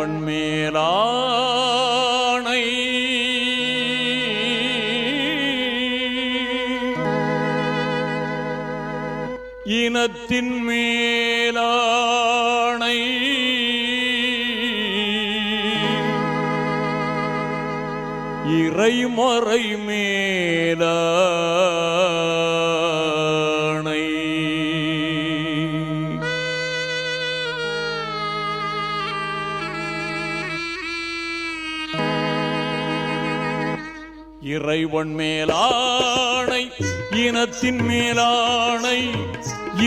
இறைவன் மேலானை இனத்தின் மேலானை. இறைமறை மேலா இறைவன் மேலானை இனத்தின் மேலானை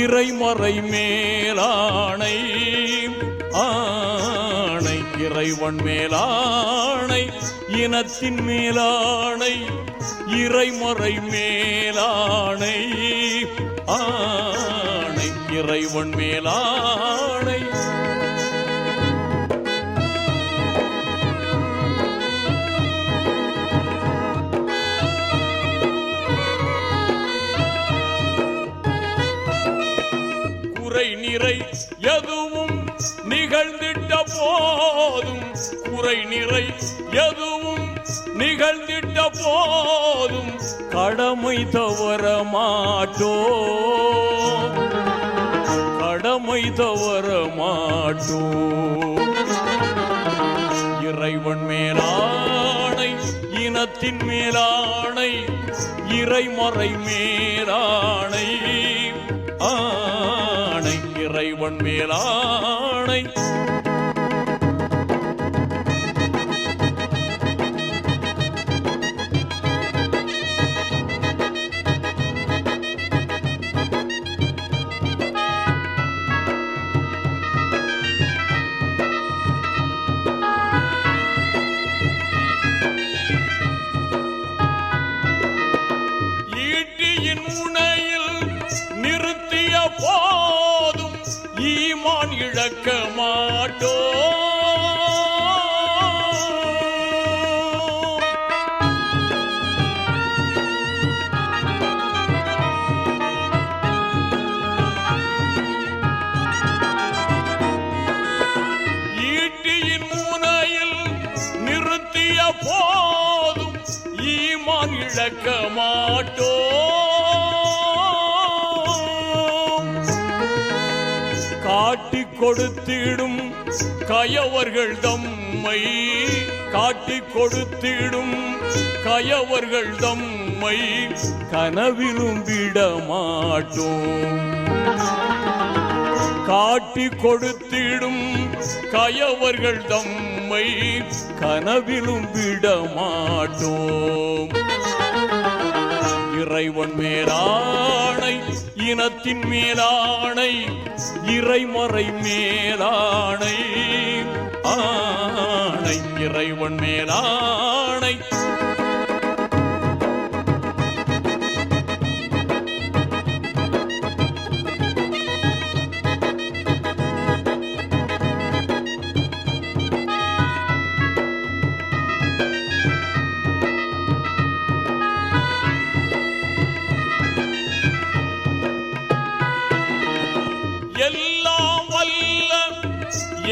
இறைமறை மேலானை ஆணை இறைவன் மேலானை இனத்தின் மேலானை இறைமறை மேலானை ஆணை இறைவன் மேலானை குறை நிறை எதுவும் நிகழ்ந்திட்ட போதும். குறை நிறை எதுவும் நிகழ்ந்திட்ட போதும். கடமை தவற மாட்டோ. கடமை தவற மாட்டோ. இறைவன் மேலானை இனத்தின் மேலானை இறைமறை மேலானை. ஆ. இறைவன் மேலானை இழக்க மாட்டோ ஈட்டியின் முனையில் நிறுத்திய போதும் ஈமான் இழக்க காட்டி கொடுத்திடும் கயவர்கள் தம்மை காட்டி கொடுத்திடும் கயவர்கள் தம்மை கனவிலும் விடமாட்டோம். காட்டி கொடுத்திடும் கயவர்கள் தம்மை கனவிலும் விடமாட்டோம். இறைவன் மேலானை இனத்தின் மேலானை இறைமறை மேலானை ஆணை இறைவன் மேலானை எல்லாம் வல்ல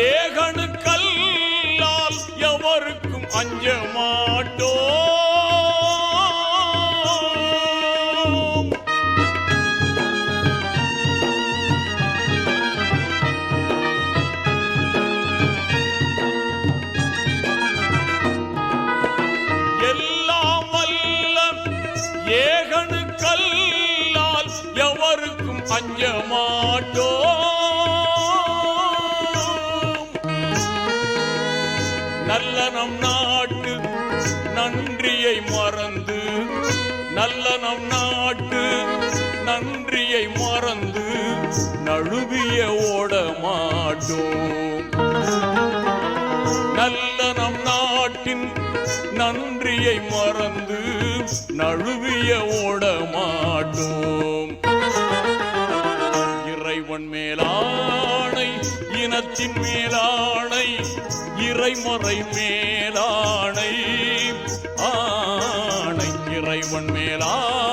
ஏகனுக்கல்லால் எவருக்கும் அஞ்ச மாட்டோ எல்லாம் வல்ல ஏகனுக்கல்லால் எவருக்கும் அஞ்ச மாட்டோ நல்ல நம் நாட்டு நன்றியை மறந்து நல்ல நம் நாட்டு நன்றியை மறந்து நழுவிய ஓட மாட்டோம் நல்ல நம் நாட்டின் நன்றியை மறந்து நழுவிய ஓட மாட்டோம் இறைவன் மேலானை இனத்தின் மேலானை இறைமறை மேலானை ஆணை இறைவன் மேலான